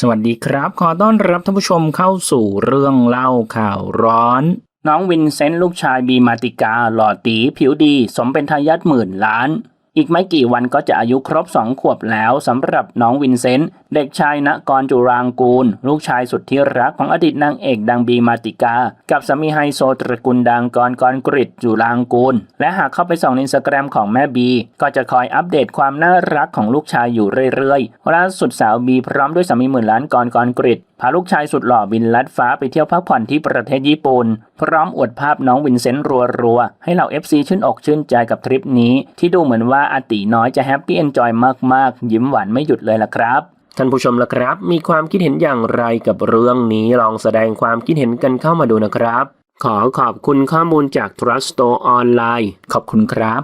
สวัสดีครับ ขอต้อนรับท่านผู้ชมเข้าสู่เรื่องเล่าข่าวร้อน น้องวินเซนต์ลูกชายบีมาติกาหล่อตีผิวดี สมเป็นทายาทหมื่นล้าน อีกไม่กี่วันก็จะอายุครบสองขวบแล้วสำหรับน้องวินเซนต์ เด็กชายณกรจุรางกูล ลูกชายสุดที่รักของอดีตนางเอกดังบีมาติกา กับสามีไฮโซตระกูลดังกรกรกริตจุรางกูล และหากเข้าไปส่องในอินสตาแกรมของแม่บี ก็จะคอยอัปเดตความน่ารักของลูกชายอยู่เรื่อยๆล่าสุดสาวบีพร้อมด้วยสามีหมื่นล้านกรกรกริตพาลูกชายสุดหล่อบินลัดฟ้าไปเที่ยวพักผ่อนที่ประเทศญี่ปุ่นพร้อมอวดภาพน้องวินเซนต์รัวๆให้เหล่า FC ชื่นอกชื่นใจกับทริปนี้ที่ดูเหมือนว่าว่าอาติน้อยจะแฮปปี้เอนจอยมากๆ ยิ้มหวานไม่หยุดเลยล่ะครับท่านผู้ชมล่ะครับ มีความคิดเห็นอย่างไรกับเรื่องนี้ลองแสดงความคิดเห็นกันเข้ามาดูนะครับ ขอขอบคุณข้อมูลจาก Trust Store ออนไลน์ขอบคุณครับ